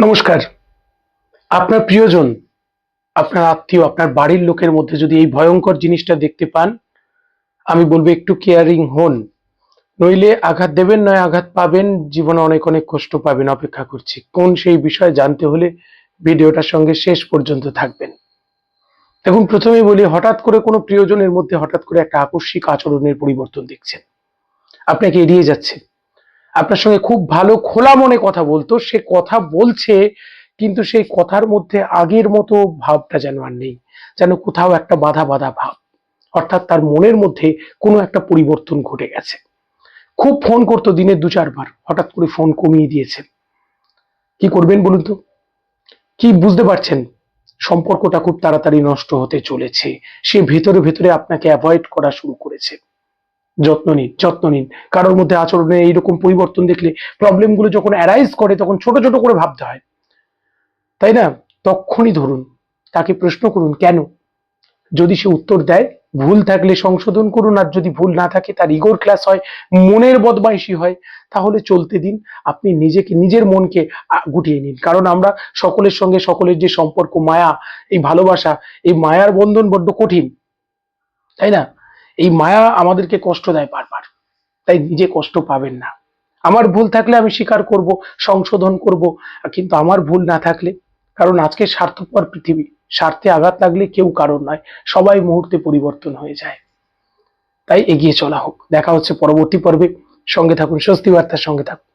নমস্কার। আপনার প্রিয়জন, আপনার আত্মীয়, আপনার বাড়ির লোকের মধ্যে যদি এই ভয়ঙ্কর জিনিসটা দেখতে পান, আমি বলব একটু কেয়ারিং হন। নইলে আঘাত দেবেন, নয় আঘাত পাবেন, জীবনে অনেক অনেক কষ্ট পাবেন, অপেক্ষা করছি। কোন সেই বিষয় জানতে হলে ভিডিওটার সঙ্গে শেষ পর্যন্ত থাকবেন। দেখুন, প্রথমেই বলি, হঠাৎ করে কোনো প্রিয়জনের মধ্যে হঠাৎ করে একটা আকস্মিক আচরণের পরিবর্তন দেখছেন। আপনাকে এড়িয়ে যাচ্ছে। আপনার সঙ্গে খুব ভালো খোলা মনে কথা বলতো, সে কথা বলছে, কিন্তু সেই কথার মধ্যে আগের মতো ভাবটা যেন আর নেই, যেন কোথাও একটা বাধা বাধা ভাব, অর্থাৎ তার মনের মধ্যে কোনো একটা পরিবর্তন ঘটে গেছে। খুব ফোন করতো দিনে দু চারবার, হঠাৎ করে ফোন কমিয়ে দিয়েছে। কি করবেন বলুন তো? কি বুঝতে পারছেন? সম্পর্কটা খুব তাড়াতাড়ি নষ্ট হতে চলেছে, সে ভেতরে ভেতরে আপনাকে অ্যাভয়েড করা শুরু করেছে। যত্ন নিন যত্ন নিন। কারোর মধ্যে আচরণে এইরকম পরিবর্তন দেখলে প্রবলেমগুলো যখন অ্যারাইজ করে, তখন ছোট ছোট করে ভাবতে হয়। তাই না? তখনই ধরুন, তাকে প্রশ্ন করুন, কেন? যদি সে উত্তর দেয়, ভুল থাকলে সংশোধন করুন, আর যদি ভুল না থাকে, তার ইগোর ক্লাস হয়, মনের বদমাইশি হয়, তাহলে চলতে দিন, আপনি নিজেকে, নিজের মনকে গুটিয়ে নিন। কারণ আমরা সকলের সঙ্গে সকলের যে সম্পর্ক, মায়া, এই ভালোবাসা, এই মায়ার বন্ধন বড্ড কঠিন। তাই না? এই মায়া আমাদেরকে কষ্ট দেয় বারবার। তাই নিজে কষ্ট পাবেন না। আমার ভুল থাকলে আমি স্বীকার করব, সংশোধন করব, কিন্তু আমার ভুল না থাকলে, কারণ আজকে স্বার্থপর পৃথিবী, স্বার্থে আঘাত লাগলে কেউ কারণ নয়, সবাই মুহূর্তে পরিবর্তন হয়ে যায়। তাই এগিয়ে চলা হোক। দেখা হচ্ছে পরবর্তী পর্বে। সঙ্গে থাকুন, স্বস্তি বার্তার সঙ্গে থাকুন।